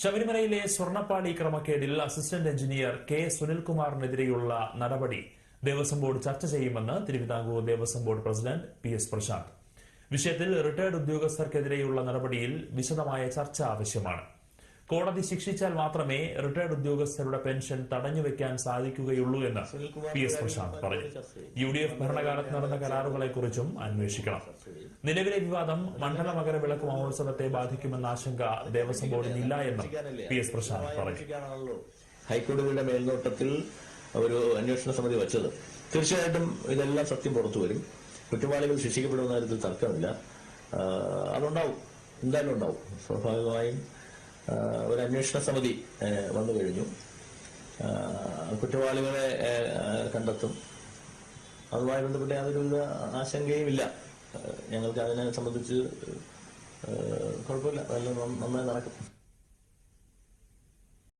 ശബരിമലയിലെ സ്വർണപ്പാളി ക്രമക്കേടിൽ അസിസ്റ്റന്റ് എഞ്ചിനീയർ കെ സുനിൽകുമാറിനെതിരെയുള്ള നടപടി ദേവസ്വം ബോർഡ് ചർച്ച ചെയ്യുമെന്ന് Travancore Devaswom board president P S Prashanth. വിഷയത്തിൽ റിട്ടയർഡ് ഉദ്യോഗസ്ഥർക്കെതിരെയുള്ള നടപടിയിൽ വിശദമായ ചർച്ച ആവശ്യമാണ്. കോടതി ശിക്ഷിച്ചാൽ മാത്രമേ റിട്ടയർഡ് ഉദ്യോഗസ്ഥരുടെ പെൻഷൻ തടഞ്ഞു വെക്കാൻ സാധിക്കുകയുള്ളൂ എന്ന് പി എസ് പ്രശാന്ത് പറഞ്ഞു. യു ഡി എഫ് ഭരണകാലത്ത് നടന്ന കരാറുകളെക്കുറിച്ചും അന്വേഷിക്കണം. നിലവിലെ വിവാദം മണ്ഡല മകരവിളക്ക് മഹോത്സവത്തെ ബാധിക്കുമെന്ന ആശങ്ക ദേവസ്വം ബോർഡിനില്ല എന്നും പി എസ് പ്രശാന്ത് പറഞ്ഞു. ഹൈക്കോടതിയുടെ മേൽനോട്ടത്തിൽ ഒരു അന്വേഷണ സമിതി വച്ചത്. തീർച്ചയായിട്ടും ഇതെല്ലാം സത്യം പുറത്തു വരും. കുറ്റവാളികൾ ശിക്ഷിക്കപ്പെടുന്ന കാര്യത്തിൽ തർക്കമില്ല. അതുണ്ടാവും. എന്തായാലും ഉണ്ടാവും. സ്വാഭാവികമായും ഒരു അന്വേഷണ സമിതി വന്നു കഴിഞ്ഞു. കുറ്റവാളികളെ കണ്ടെത്തും. അതുമായി ബന്ധപ്പെട്ട് യാതൊരുവിധ ആശങ്കയുമില്ല. ഞങ്ങൾക്ക് അതിനെ സംബന്ധിച്ച് കുഴപ്പമില്ല. അതെല്ലാം നന്നായി നടക്കും.